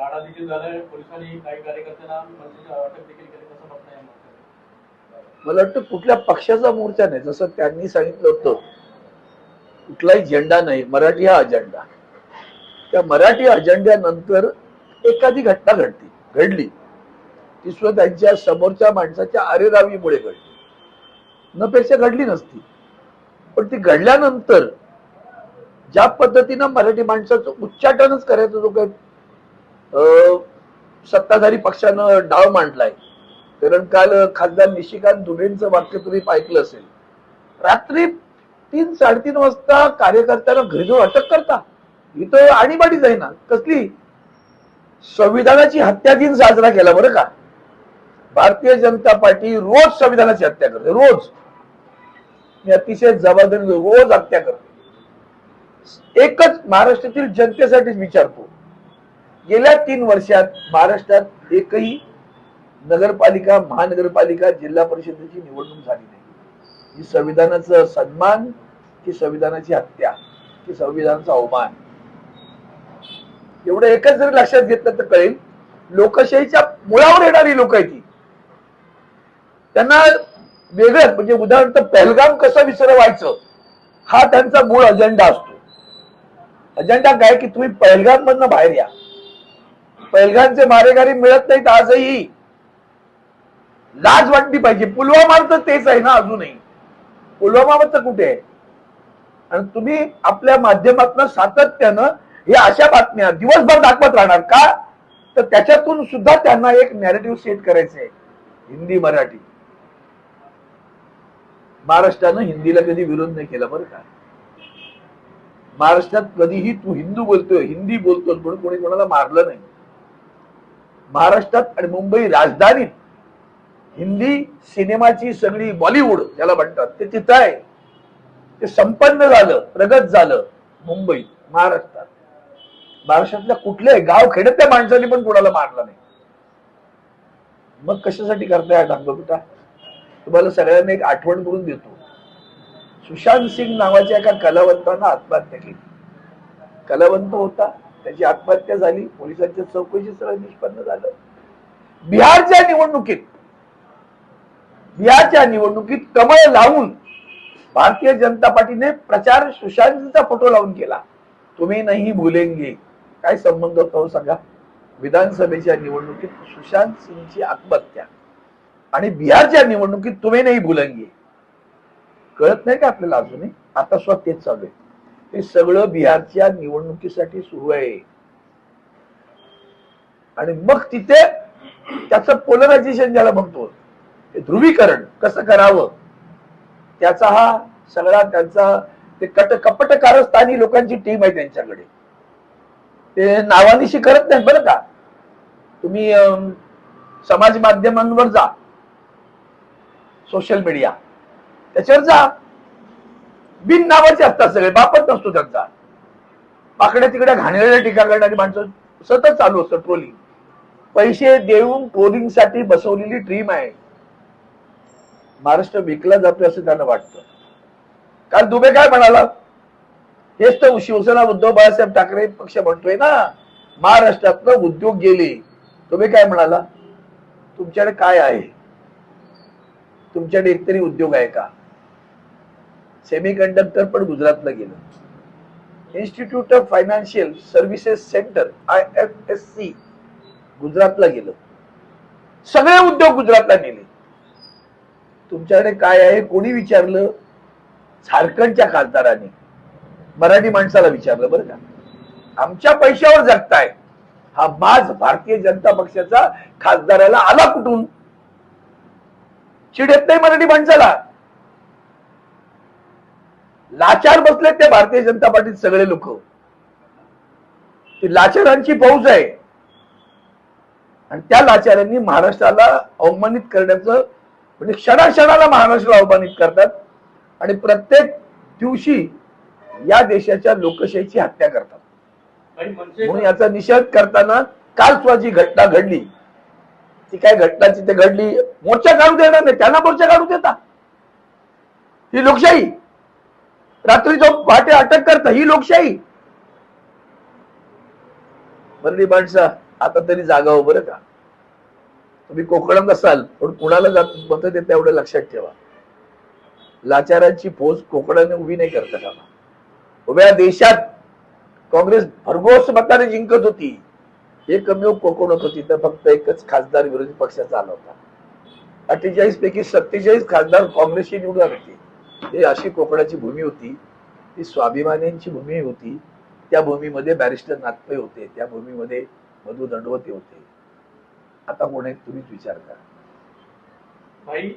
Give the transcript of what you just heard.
गाडा देखील झालाय. पोलिसांनी काही कार्यकर्त्यांना म्हणजे अटक देखील केली कसं बघताय या मला वाटतं कुठल्या पक्षाचा मोर्चा नाही जसं त्यांनी सांगितलं होतं कुठलाही झेंडा नाही मराठी हा अजेंडा त्या मराठी अजेंड्यानंतर एखादी घटना घडली घडली. ती सुद्धा त्यांच्या समोरच्या माणसाच्या अरेरावीमुळे घडली. नपेक्षा घडली नसती. पण ती घडल्यानंतर ज्या पद्धतीनं मराठी माणसाचं उच्चाटनच करायचं जो काही सत्ताधारी पक्षानं डाव मांडलाय. कारण काल खासदार निशिकांत दुबेंचं वाक्य तुम्ही ऐकलं असेल. रात्री तीन साडेतीन वाजता कार्यकर्त्यांना घरी जाऊन अटक करता. इथं आणीबाणी जाईना. कसली? संविधानाची हत्या दिन साजरा केला बरं का? भारतीय जनता पार्टी रोज संविधानाची हत्या करते रोज. मी अतिशय जबाबदारी रोज हत्या करते. एकच महाराष्ट्रातील जनतेसाठीच विचारतो. गेल्या तीन वर्षात महाराष्ट्रात एकही नगरपालिका महानगरपालिका जिल्हा परिषदेची निवडणूक झाली नाही. ही संविधानाचा सन्मान की संविधानाची हत्या की संविधानाचा अवमान? एवढं एकच जरी लक्षात घेतलं तर कळेल लोकशाहीच्या मुळावर येणारी लोक आहे ती त्यांना वेगळंच म्हणजे उदाहरणार्थ पहलगाम कसं विसरवायचं हा त्यांचा मूळ अजेंडा असतो. अजेंडा काय की तुम्ही पहलगाम मधनं बाहेर या. पैलगांचे मारेगारी मिळत नाहीत आजही. लाज वाटली पाहिजे. पुलवामा तर तेच आहे ना अजूनही. पुलवामा कुठे आहे? आणि तुम्ही आपल्या माध्यमातून सातत्यानं हे अशा बातम्या दिवसभर दाखवत राहणार का? तर त्याच्यातून सुद्धा त्यांना एक नॅरेटिव्ह सेट करायचे हिंदी मराठी. महाराष्ट्रानं हिंदीला कधी विरोध नाही केला बरं का? महाराष्ट्रात कधीही तू हिंदू बोलतोय हिंदी बोलतोय म्हणून कोणी कोणाला मारलं नाही. महाराष्ट्रात आणि मुंबई राजधानीत हिंदी सिनेमाची सगळी बॉलिवूड ज्याला म्हणतात ते तिथं आहे. ते संपन्न झालं प्रगत झालं मुंबई महाराष्ट्रात. महाराष्ट्रातल्या कुठल्याही गाव खेड्यातल्या माणसाने पण कोणाला मारलं नाही. मग कशासाठी करताय डांगोपिटा तुम्हाला सगळ्यांना एक आठवण करून देतो. सुशांत सिंग नावाच्या एका कलावंतानं आत्महत्या केली. कलावंत होता. त्याची आत्महत्या झाली पोलिसांच्या चौकशी सगळं निष्पन्न झालं. बिहारच्या निवडणुकीत बिहारच्या निवडणुकीत कमळ लावून भारतीय जनता पार्टीने प्रचार सुशांतचा फोटो लावून केला. तुम्ही नाही भुलेंगे. काय संबंध होता हो सांगा? विधानसभेच्या निवडणुकीत सुशांत सिंगची आत्महत्या आणि बिहारच्या निवडणुकीत तुम्ही नाही भुलेंगे. कळत नाही का आपल्याला अजूनही? आता स्वतः तेच चालू आहे. हे सगळं बिहारच्या निवडणुकीसाठी सुरू आहे. आणि मग तिथे त्याचं पोलरायझेशन ज्याला म्हणतो ते ध्रुवीकरण कसं करावं? त्याचा हा सगळा त्यांचा ते कट कपट कारस्थानी लोकांची टीम आहे त्यांच्याकडे. ते नावानिशी करत नाही बरं का. तुम्ही अं, समाज माध्यमांवर जा. सोशल मीडिया त्याच्यावर जा. बिन नावाचे असतात सगळे बापच नसतो त्यांचा. पाकड्या तिकड्या घाणेरड्या टीका करणारी माणसं सतत चालू असतं ट्रोलिंग पैसे देऊन ट्रोलिंगसाठी बसवलेली टीम आहे. महाराष्ट्र विकला जातोय असं त्यांना वाटतं. काल दुबे काय म्हणाला? हेच तर शिवसेना उद्धव बाळासाहेब ठाकरे पक्ष म्हणतोय ना महाराष्ट्रातनं उद्योग गेले. तुम्ही काय म्हणाला? तुमच्याकडे काय आहे? तुमच्याकडे एकतरी उद्योग आहे का? सेमी कंडक्टर पण गुजरातला गेलं. Institute of financial services centre I F S C गुजरातला गेलं. सगळे उद्योग गुजरातला नेले. तुमच्याकडे काय आहे कोणी विचारलं? झारखंडच्या खासदाराने. मराठी माणसाला विचारलं बरं का. आमच्या पैशावर जगताय. हा माज भारतीय जनता पक्षाचा खासदाराला आला कुठून? चिड येत नाही मराठी माणसाला. लाचार बसलेत ते भारतीय जनता पार्टीत सगळे लोक. ती लाचारांची फौज आहे. आणि त्या लाचारांनी महाराष्ट्राला अवमानित करण्याचं म्हणजे क्षणाक्षणाला महाराष्ट्राला अवमानित करतात आणि प्रत्येक दिवशी या देशाच्या लोकशाहीची हत्या करतात. म्हणून याचा निषेध करताना काल सुद्धा जी घटना घडली ती काय घटना तिथे घडली मोर्चा काढू देणार नाही त्यांना मोर्चा काढू देता. ही लोकशाही. रात्री जो पहाटे अटक करता ही लोकशाही. बरडी माणसा आता तरी जागा हो बरं का तुम्ही कोकणात असाल पण कुणाला जात मत देता एवढं लक्षात ठेवा. लाचारांची फौज कोकणाने उभी नाही करता कामा उभ्या देशात काँग्रेस भरघोस मताने जिंकत होती. एकमेव कोकणात होती तर फक्त एकच खासदार विरोधी पक्षाचा आला होता. अठ्ठेचाळीस पैकी सत्तेचाळीस खासदार काँग्रेसची निवडून होती. ही अशी कोकणाची भूमी होती ती स्वाभिमान्यांची भूमी होती त्या भूमीमध्ये बॅरिस्टर नागपे होते त्या भूमीमध्ये मधु दंडवते होते. आता कोण तुम्हीच विचार करा. भाई